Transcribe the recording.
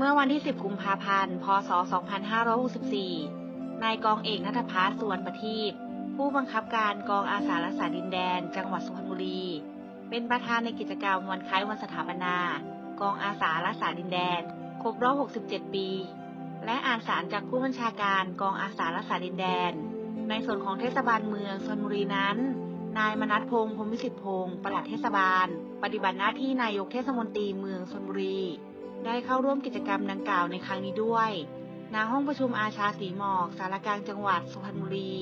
เมื่อวันที่ 10 กุมภาพันธ์ พศ 2564 นายกองเอกนัทพัฒน์สวรรณประทีปผู้บังคับการกองอาสารักษาดินแดน จังหวัดสุพรรณบุรี เป็นประธานในกิจกรรมวันคล้ายวันสถาปนา กองอาสารักษาดินแดน ครบรอบ 67 ปี และอ่านสารจากผู้บัญชาการกองอาสารักษาดินแดน ในส่วนของเทศบาลเมืองชลบุรีนั้น นายมนัทพงษ์พรมิสิทธิพงศ์ปลัดเทศบาล ปฏิบัติหน้าที่นายกเทศมนตรีเมืองชลบุรี ได้เข้าร่วมกิจกรรมดังกล่าวในครั้งนี้ด้วย ณ ห้องประชุมอาชาสีหมอก สารกลางจังหวัดสุพรรณบุรี